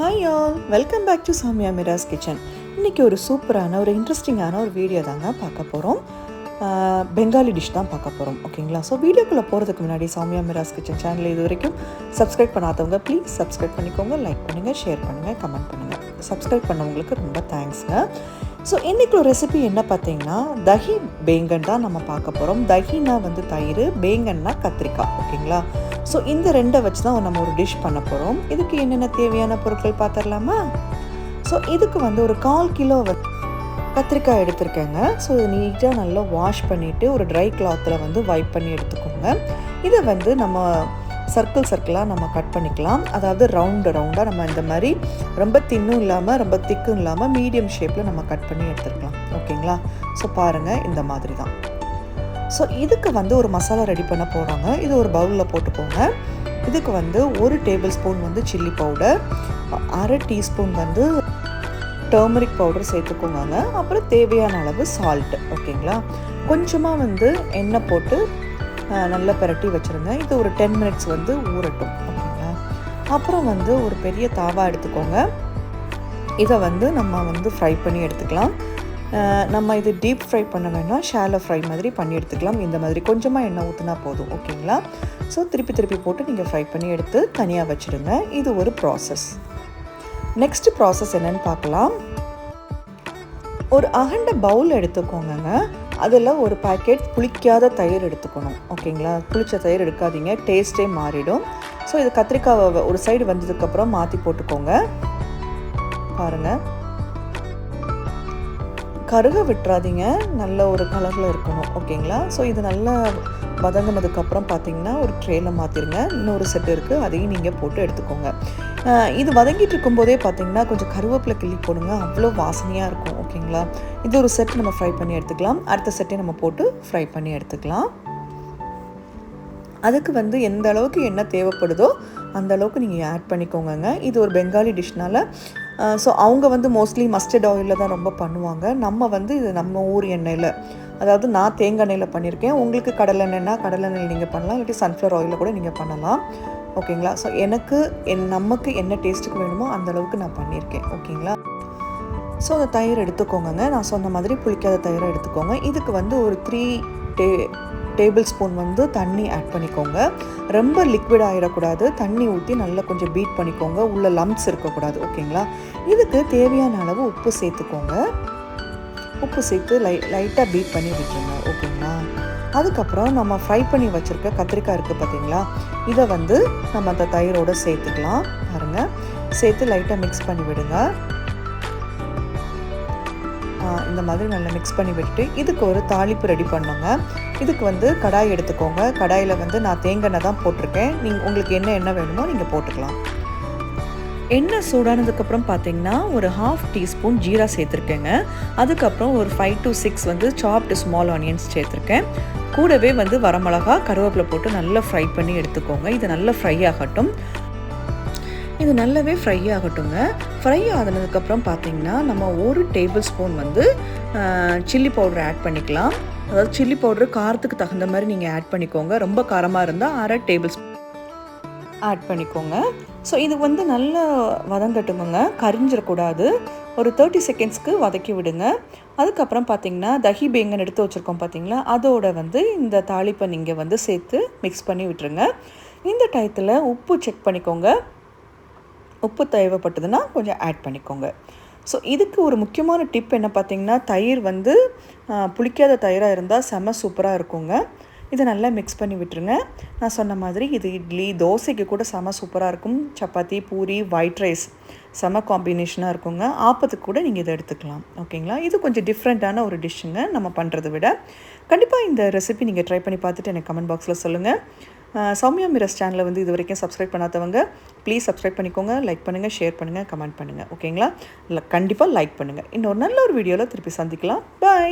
Hi all welcome back to Samiya Miras kitchen இன்றைக்கி ஒரு சூப்பரான ஒரு இன்ட்ரெஸ்டிங்கான ஒரு வீடியோ தாங்க பார்க்க போகிறோம் பெங்காலி டிஷ் தான் பார்க்க போகிறோம் ஓகேங்களா ஸோ வீடியோக்குள்ளே போகிறதுக்கு முன்னாடி சாமியா மிராஸ் கிச்சன் சேனல் இது வரைக்கும் சப்ஸ்கிரைப் பண்ணாதவங்க ப்ளீஸ் சப்ஸ்கிரைப் பண்ணிக்கோங்க லைக் பண்ணுங்கள் ஷேர் பண்ணுங்கள் கமெண்ட் பண்ணுங்கள் சப்ஸ்கிரைப் பண்ணவங்களுக்கு ரொம்ப தேங்க்ஸுங்க ஸோ இன்றைக்கி ஒரு ரெசிபி என்ன பார்த்தீங்கன்னா தஹி பேங்கன் தான் நம்ம பார்க்க போகிறோம் தஹினா வந்து தயிர் பேங்கன்னா கத்திரிக்காய். ஓகேங்களா ஸோ இந்த ரெண்டை வச்சு தான் நம்ம ஒரு டிஷ் பண்ண போகிறோம் இதுக்கு என்னென்ன தேவையான பொருட்கள் பார்த்துடலாமா ஸோ இதுக்கு வந்து ஒரு கால் கிலோ வந்து கத்திரிக்காய் எடுத்திருக்கேங்க. ஸோ இது நீட்டாக நல்லா வாஷ் பண்ணிவிட்டு ஒரு ட்ரை கிளாத்தில் வந்து வைப் பண்ணி எடுத்துக்கோங்க. இதை வந்து நம்ம சர்க்கிள் சர்க்கிளாக நம்ம கட் பண்ணிக்கலாம். அதாவது ரவுண்டு ரவுண்டாக நம்ம இந்த மாதிரி ரொம்ப தின்னும் இல்லாமல் ரொம்ப திக்கும் இல்லாமல் மீடியம் ஷேப்பில் நம்ம கட் பண்ணி எடுத்துருக்கலாம். ஓகேங்களா ஸோ பாருங்கள் இந்த மாதிரி தான் ஸோ இதுக்கு வந்து ஒரு மசாலா ரெடி பண்ண போகிறாங்க இது ஒரு பவுலில் போட்டுக்கோங்க இதுக்கு வந்து ஒரு டேபிள் ஸ்பூன் வந்து சில்லி பவுடர் அரை டீஸ்பூன் வந்து டர்மரிக் பவுடர் சேர்த்துக்கோங்க. அப்புறம் தேவையான அளவு சால்ட்டு ஓகேங்களா? கொஞ்சமாக வந்து எண்ணெய் போட்டு நல்லா பிரட்டி வச்சுருங்க. இது ஒரு டென் மினிட்ஸ் வந்து ஊறட்டும் ஓகேங்களா? அப்புறம் வந்து ஒரு பெரிய தாவா எடுத்துக்கோங்க. இதை வந்து நம்ம வந்து ஃப்ரை பண்ணி எடுத்துக்கலாம். நம்ம இது டீப் ஃப்ரை பண்ண வேணால் ஷாலோ ஃப்ரை மாதிரி பண்ணி எடுத்துக்கலாம். இந்த மாதிரி கொஞ்சமாக எண்ணெய் ஊற்றினா போதும் ஓகேங்களா ஸோ திருப்பி திருப்பி போட்டு நீங்கள் ஃப்ரை பண்ணி எடுத்து தனியாக வச்சுடுங்க. இது ஒரு ப்ராசஸ் நெக்ஸ்ட் ப்ராசஸ் என்னன்னு பார்க்கலாம். ஒரு அகண்ட பவுல் எடுத்துக்கோங்க அதில் ஒரு பாக்கெட் புளிக்காத தயிர் எடுத்துக்கணும் ஓகேங்களா புளிச்ச தயிர் எடுக்காதீங்க டேஸ்ட்டே மாறிடும். ஸோ இது கத்திரிக்காவை ஒரு சைடு வந்ததுக்கப்புறம் மாற்றி போட்டுக்கோங்க. பாருங்கள் கருக விட்டுறாதீங்க. நல்ல ஒரு கலரில் இருக்கணும். ஓகேங்களா? ஸோ இது நல்லா வதங்கினதுக்கப்புறம் பார்த்தீங்கன்னா ஒரு ட்ரேயில் மாற்றிருங்க இன்னொரு செட் இருக்குது அதையும் நீங்கள் போட்டு எடுத்துக்கோங்க. இது வதங்கிட்டு இருக்கும்போதே பார்த்தீங்கன்னா கொஞ்சம் கருவேப்பிலை கிள்ளி போடுங்க. அவ்வளோ வாசனையாக இருக்கும். ஓகேங்களா? இது ஒரு செட் நம்ம ஃப்ரை பண்ணி எடுத்துக்கலாம். அடுத்த செட்டை நம்ம போட்டு ஃப்ரை பண்ணி எடுத்துக்கலாம். அதுக்கு வந்து எந்த அளவுக்கு என்ன தேவைப்படுதோ அந்த அளவுக்கு நீங்கள் ஆட் பண்ணிக்கோங்க இது ஒரு பெங்காலி டிஷ்னால் ஸோ அவங்க வந்து மோஸ்ட்லி மஸ்டர்ட் ஆயிலில் தான் ரொம்ப பண்ணுவாங்க. நம்ம வந்து இது நம்ம ஊர் எண்ணெயில் அதாவது நான் தேங்காய் எண்ணெயில் பண்ணியிருக்கேன் உங்களுக்கு கடலை எண்ணெய்னா கடலை எண்ணெயில் நீங்கள் பண்ணலாம். இல்லாட்டி சன்ஃப்ளவர் ஆயிலில் கூட நீங்கள் பண்ணலாம். ஓகேங்களா ஸோ எனக்கு என் நமக்கு என்ன டேஸ்ட்டுக்கு வேணுமோ அந்த அளவுக்கு நான் பண்ணியிருக்கேன் ஓகேங்களா ஸோ அந்த தயிர் எடுத்துக்கோங்க நான் சொன்ன மாதிரி புளிக்காத தயிரை எடுத்துக்கோங்க. இதுக்கு வந்து ஒரு த்ரீ டே டேபிள் ஸ்பூன் வந்து தண்ணி ஆட் பண்ணிக்கோங்க. ரொம்ப லிக்விட் ஆகிடக்கூடாது தண்ணி ஊற்றி நல்லா கொஞ்சம் பீட் பண்ணிக்கோங்க. உள்ள லம்ப்ஸ் இருக்கக்கூடாது. ஓகேங்களா? இதுக்கு தேவையான அளவு உப்பு சேர்த்துக்கோங்க. உப்பு சேர்த்து லை லைட்டாக பீட் பண்ணி விட்டுருங்க. ஓகேங்களா? அதுக்கப்புறம் நம்ம ஃப்ரை பண்ணி வச்சுருக்க கத்திரிக்காய் இருக்குது பார்த்தீங்களா இதை வந்து நம்ம அந்த தயிரோடு சேர்த்துக்கலாம். பாருங்கள் சேர்த்து லைட்டாக மிக்ஸ் பண்ணி விடுங்க. இந்த மாதிரி நல்லா மிக்ஸ் பண்ணி விட்டுட்டு இதுக்கு ஒரு தாளிப்பு ரெடி பண்ணுங்க. இதுக்கு வந்து கடாய் எடுத்துக்கோங்க. கடாயில் வந்து நான் தேங்காய் தான் போட்டிருக்கேன். நீங்கள் உங்களுக்கு என்ன என்ன வேணுமோ நீங்கள் போட்டுக்கலாம். எண்ணெய் சூடானதுக்கப்புறம் பார்த்தீங்கன்னா ஒரு ஹாஃப் டீஸ்பூன் ஜீரா சேர்த்துருக்கேங்க. அதுக்கப்புறம் ஒரு ஃபைவ் டு சிக்ஸ் வந்து சாப்டு ஸ்மால் ஆனியன்ஸ் சேர்த்துருக்கேன். கூடவே வந்து வரமிளகா கருவேப்பிலை போட்டு நல்லா ஃப்ரை பண்ணி எடுத்துக்கோங்க. இது நல்லா ஃப்ரை ஆகட்டும். இது நல்லாவே ஃப்ரை ஆகட்டுங்க. ஃப்ரை ஆகினதுக்கப்புறம் பார்த்தீங்கன்னா நம்ம ஒரு டேபிள் ஸ்பூன் வந்து சில்லி பவுடர் ஆட் பண்ணிக்கலாம். அதாவது சில்லி பவுட்ரு காரத்துக்கு தகுந்த மாதிரி நீங்கள் ஆட் பண்ணிக்கோங்க. ரொம்ப காரமாக இருந்தால் அரை டேபிள் ஸ்பூன் ஆட் பண்ணிக்கோங்க. ஸோ இது வந்து நல்லா வதங்கட்டுங்க கரிஞ்சிடக்கூடாது. ஒரு தேர்ட்டி செகண்ட்ஸ்க்கு வதக்கி விடுங்க. அதுக்கப்புறம் பார்த்தீங்கன்னா தஹி பேங்கன் எடுத்து வச்சுருக்கோம் பார்த்தீங்களா? அதோட வந்து இந்த தாளிப்பை நீங்கள் வந்து சேர்த்து மிக்ஸ் பண்ணி விட்டுருங்க. இந்த டயத்தில் உப்பு செக் பண்ணிக்கோங்க. உப்பு தேவைப்பட்டதுன்னா கொஞ்சம் ஆட் பண்ணிக்கோங்க. ஸோ இதுக்கு ஒரு முக்கியமான டிப் என்ன பார்த்தீங்கன்னா தயிர் வந்து புளிக்காத தயிராக இருந்தால் செம சூப்பராக இருக்குங்க. இதை நல்லா மிக்ஸ் பண்ணி விட்டுருங்க. நான் சொன்ன மாதிரி இது இட்லி தோசைக்கு கூட செம சூப்பராக இருக்கும். சப்பாத்தி பூரி ஒயிட் ரைஸ் செம காம்பினேஷனாக இருக்குங்க. ஆப்பத்துக்கு கூட நீங்கள் இதை எடுத்துக்கலாம். ஓகேங்களா? இது கொஞ்சம் டிஃப்ரெண்ட்டான ஒரு டிஷ்ஷுங்க நம்ம பண்ணுறதை விட. கண்டிப்பாக இந்த ரெசிபி நீங்கள் ட்ரை பண்ணி பார்த்துட்டு எனக்கு கமெண்ட் பாக்ஸில் சொல்லுங்கள் சௌமியா மிரஸ் சேனலை வந்து இது வரைக்கும் சப்ஸ்கிரைப் பண்ணாதவங்க ப்ளீஸ் சப்ஸ்கிரைப் பண்ணிக்கோங்க லைக் பண்ணுங்கள் ஷேர் பண்ணுங்கள் கமெண்ட் பண்ணுங்கள் ஓகேங்களா கண்டிப்பாக லைக் பண்ணுங்கள் இன்னொரு நல்ல ஒரு வீடியோவில் திருப்பி சந்திக்கலாம். பாய்